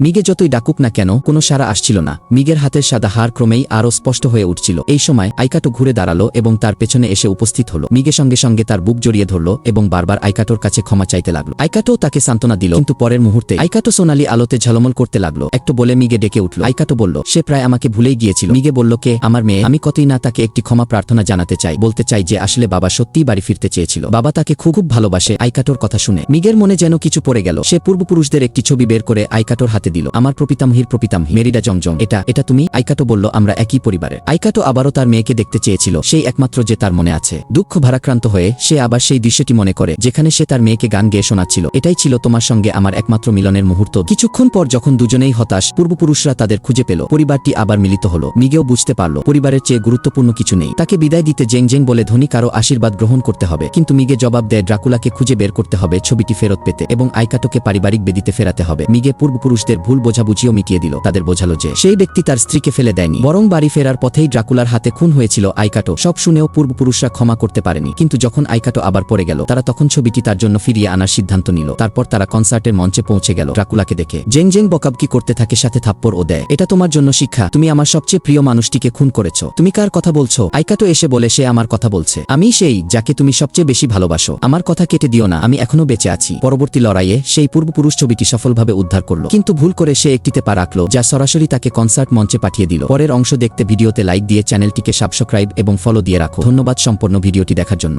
মিগে যতই ডাকুক না কেন, কোনো সারা আসছিল না। মিগের হাতের সাদা হার ক্রমেই আরও স্পষ্ট হয়ে উঠছিল। এই সময় আইকাটো ঘুরে দাঁড়াল এবং তার পেছনে এসে উপস্থিত হলো। মিগে সঙ্গে সঙ্গে তার বুক জড়িয়ে ধরল এবং বারবার আইকাটোর কাছে ক্ষমা চাইতে লাগল। আইকাটো তাকে সান্ত্বনা দিল, কিন্তু পরের মুহূর্তে আইকাটো সোনালি আলোতে ঝলমল করতে লাগল। একটু বলে মিগে ডেকে উঠল। আইকাটো বলল, সে প্রায় আমাকে ভুলেই গিয়েছিল। মিগে বলল, কে? আমার মেয়ে। আমি কতই না তাকে একটি ক্ষমা প্রার্থনা জানাতে চাই। বলতে চাই যে আসলে বাবা সত্যিই বাড়ি ফিরতে চেয়েছিল। বাবা তাকে খুব খুব ভালোবাসে। আইকাটোর কথা শুনে মিগের মনে যেন কিছু পড়ে গেল। সে পূর্বপুরুষদের একটি ছবি বের করে আইকাটোর হাতে দিল। আমার প্রপিতামহির প্রপিতামহি, মেরিডা জমজম, এটা এটা তুমি? আইকাটো বলল, আমরা একই পরিবারের। আইকাটো আবারও তার মেয়েকে দেখতে চেয়েছিল, সেই একমাত্র যে তার মনে আছে। দুঃখ ভারাক্রান্ত হয়ে, সে আবার সেই দৃশ্যটি মনে করে, যেখানে সে তার মেয়েকে গান গেয়ে শোনাচ্ছিল। এটাই ছিল তোমার সঙ্গে আমার একমাত্র মিলনের মুহূর্ত। কিছুক্ষণ পর যখন দুজনেই হতাশ, পূর্বপুরুষরা তাদের খুঁজে পেল। পরিবারটি আবার মিলিত হলো। মিগেও বুঝতে পারল, পরিবারের চেয়ে গুরুত্বপূর্ণ কিছু নেই। তাকে বিদায় দিতে জেং জেং বলে ধনী কারও আশীর্বাদ গ্রহণ করতে হবে। কিন্তু মিগে জবাব দেয়, ড্রাকুলাকে খুঁজে বের করতে হবে ছবিটি ফেরত পেতে এবং আইকাটোকে পারিবারিক বেদিতে ফেরাতে হবে। মিগে পূর্বপুরুষদের ভুল বোঝাবুঝিও মিটিয়ে দিল। তাদের বোঝালো যে, সেই ব্যক্তি তার স্ত্রীকে ফেলে দেয়নি, বরং বাড়ি ফেরার পথেই ড্রাকুলার হাতে খুন হয়েছিল আইকাটো। সব শুনেও পূর্বপুরুষরা ক্ষমা করতে পারেনি, কিন্তু যখন আইকাটো আবার পড়ে গেল, তারা তখন ছবিটি তার জন্য ফিরিয়ে আনার সিদ্ধান্ত নিল। তারপর তারা কনসার্টের মঞ্চে পৌঁছে গেল ড্রাকুলাকে দেখে। জেং জেং বকাবকি করতে থাকে, সাথে থাপ্পড় ও দেয়। এটা তোমার জন্য শিক্ষা, তুমি আমার সবচেয়ে প্রিয় মানুষটিকে খুন করেছ। তুমি কার কথা বলছো? আইকাটো এসে বলে, সে আমার কথা বলছে। আমি সেই যাকে তুমি সবচেয়ে বেশি ভালোবাসো। আমার কথা কেটে দিও না, আমি এখনও বেঁচে আছি। পরবর্তী লড়াইয়ে সেই পূর্বপুরুষ ছবিটি সফলভাবে উদ্ধার করল। কিন্তু ভুল করে সে একটিতে পা রাখল, যা সরাসরি তাকে কনসার্ট মঞ্চে পাঠিয়ে দিল। পরের অংশ দেখতে ভিডিওতে লাইক দিয়ে চ্যানেলটিকে সাবস্ক্রাইব এবং ফলো দিয়ে রাখো। ধন্যবাদ সম্পূর্ণ ভিডিওটি দেখার জন্য।